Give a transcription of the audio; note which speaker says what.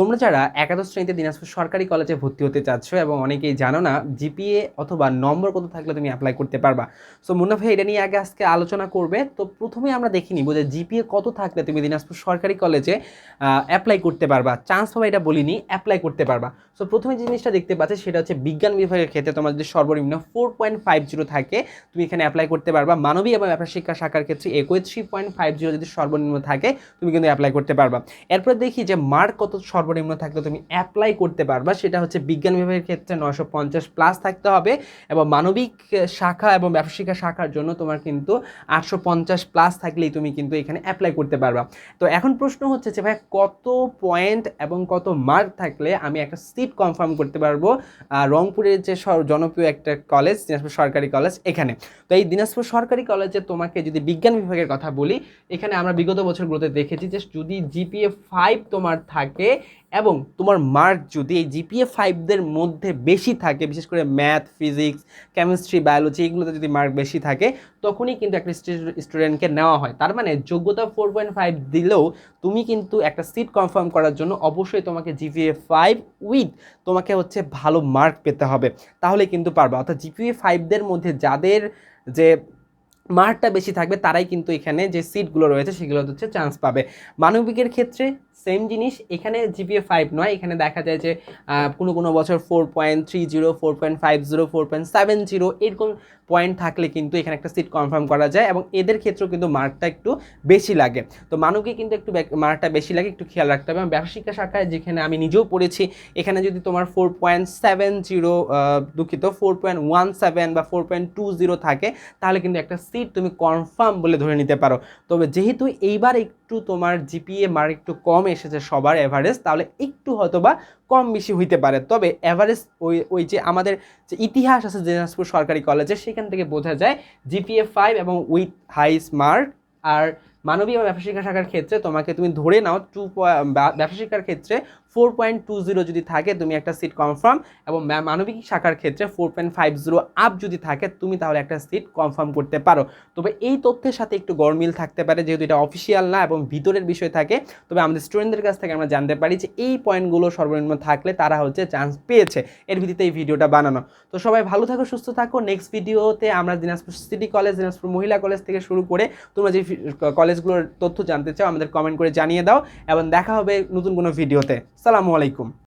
Speaker 1: তোমরা যারা একাদশ শ্রেণীতে দিনাজপুর সরকারি কলেজে ভর্তি হতে চাচ্ছ এবং অনেকেই জানো না, জিপিএ অথবা নম্বর কত থাকলে তুমি অ্যাপ্লাই করতে পারবা। সো মুন্না ভাই, এটা নিয়ে আগে আজকে আলোচনা করবে। তো প্রথমে আমরা দেখে নিব যে জিপিএ কত থাকলে তুমি দিনাজপুর সরকারি কলেজে অ্যাপ্লাই করতে পারবা। চান্স পাবা এটা বলিনি অ্যাপ্লাই করতে পারবা। সো প্রথমে যে জিনিসটা দেখতে পাচ্ছি সেটা হচ্ছে বিজ্ঞান বিভাগের ক্ষেত্রে তোমার যদি সর্বনিম্ন ফোর পয়েন্ট ফাইভ জিরো থাকে, তুমি এখানে অ্যাপ্লাই করতে পারবা। মানবিক এবং ব্যাপার শিক্ষা শাখার ক্ষেত্রে একই থ্রি পয়েন্ট ফাইভ জিরো যদি সর্বনিম্ন থাকে, তুমি কিন্তু অ্যাপ্লাই করতে পারবা। এরপর দেখি যে মার্ক কত সর্বনিম্ন থাকলে তুমি অ্যাপ্লাই করতে পারবা। সেটা হচ্ছে বিজ্ঞান বিভাগের ক্ষেত্রে নয়শো পঞ্চাশ প্লাস থাকতে হবে এবং মানবিক শাখা এবং ব্যবসা শাখার জন্য তোমার কিন্তু আটশো পঞ্চাশ প্লাস থাকলেই তুমি কিন্তু এখানে অ্যাপ্লাই করতে পারবা। তো এখন প্রশ্ন হচ্ছে যে ভাই কত পয়েন্ট এবং কত মার্ক থাকলে আমি একটা সিট কনফার্ম করতে পারব রংপুরের যে জনপ্রিয় একটা কলেজ দিনাজপুর সরকারি কলেজ এখানে। তো এই দিনাজপুর সরকারি কলেজে তোমাকে যদি বিজ্ঞান বিভাগের কথা বলি, এখানে আমরা বিগত বছরগুলোতে দেখেছি যে যদি জিপিএ ফাইভ তোমার থাকে এবং তোমার মার্ক যদি এই জিপিএ ফাইভদের মধ্যে বেশি থাকে, বিশেষ করে ম্যাথ ফিজিক্স কেমিস্ট্রি বায়োলজি এগুলোতে যদি মার্ক বেশি থাকে, তখনই কিন্তু একটা স্টুডেন্টকে নেওয়া হয়। তার মানে যোগ্যতা ফোর পয়েন্ট ফাইভ দিলেও তুমি কিন্তু একটা সিট কনফার্ম করার জন্য অবশ্যই তোমাকে জিপিএ ফাইভ উইথ তোমাকে হচ্ছে ভালো মার্ক পেতে হবে। তাহলে কিন্তু পারবে। অর্থাৎ জিপিএ ফাইভদের মধ্যে যাদের যে মার্কটা বেশি থাকবে, তারাই কিন্তু এখানে যে সিটগুলো রয়েছে সেগুলো হচ্ছে চান্স পাবে। মানবিকের ক্ষেত্রে সেম জিনিস, এখানে জিপিএ ফাইভ নয়, এখানে দেখা যায় যে কোনো কোনো বছর four point three zero four point five zero four point seven zero এরকম পয়েন্ট থাকলে কিন্তু এখানে একটা সিট কনফার্ম করা যায় এবং এদের ক্ষেত্রেও কিন্তু মার্কটা একটু বেশি লাগে। তো মানবিকে কিন্তু একটু মার্কটা বেশি লাগে, একটু খেয়াল রাখতে হবে। এবং ব্যবসা শিক্ষা শাখায় যেখানে আমি নিজেও পড়েছি, এখানে যদি তোমার ফোর পয়েন্ট সেভেন জিরো দুঃখিত ফোর পয়েন্ট ওয়ান সেভেন বা ফোর পয়েন্ট টু জিরো থাকে, তাহলে কিন্তু একটা সিট তুমি কনফার্ম বলে ধরে নিতে পারো। তবে যেহেতু এইবার একটু তোমার জিপিএ মার্ক একটু কম এসেছে সবার এভারেস্ট তাহলে একটু হয়তো বা কম বেশি হইতে পারে। তবে এভারেস্ট ওই ওই যে আমাদের যে ইতিহাস আছে দিনাজপুর সরকারি কলেজে সেখান থেকে বোঝা যায় জিপিএ ফাইভ এবং উইথ হাই স্মার্ট আর মানবিক বা ব্যবসা শিক্ষা শাখার ক্ষেত্রে তোমাকে তুমি ধরে নাও টু ব্যবসা শিক্ষার ক্ষেত্রে ফোর পয়েন্ট টু জিরো যদি থাকে, তুমি একটা সিট কনফার্ম এবং মানবিক শাখার ক্ষেত্রে four point five zero up যদি থাকে, তুমি তাহলে একটা সিট কনফার্ম করতে পারো। তবে এই তথ্যের সাথে একটু গরমিল থাকতে পারে, যেহেতু এটা অফিসিয়াল না এবং ভিতরের বিষয় থাকে, তবে আমাদের স্টুডেন্টদের কাছ থেকে আমরা জানতে পারি যে এই পয়েন্টগুলো সর্বনিম্ন থাকলে তারা হচ্ছে চান্স পেয়েছে। এর ভিত্তিতে এই ভিডিওটা বানানো। তো সবাই ভালো থাকো, সুস্থ থাকো। নেক্সট ভিডিওতে আমরা দিনাজপুর সিটি কলেজ দিনাজপুর মহিলা কলেজ থেকে শুরু করে তোমরা যে ফি- কলেজগুলোর তথ্য জানতে চাও, আমাদের কমেন্ট করে জানিয়ে দাও, এবং দেখা হবে নতুন কোনো ভিডিওতে সালামু আলাইকুম।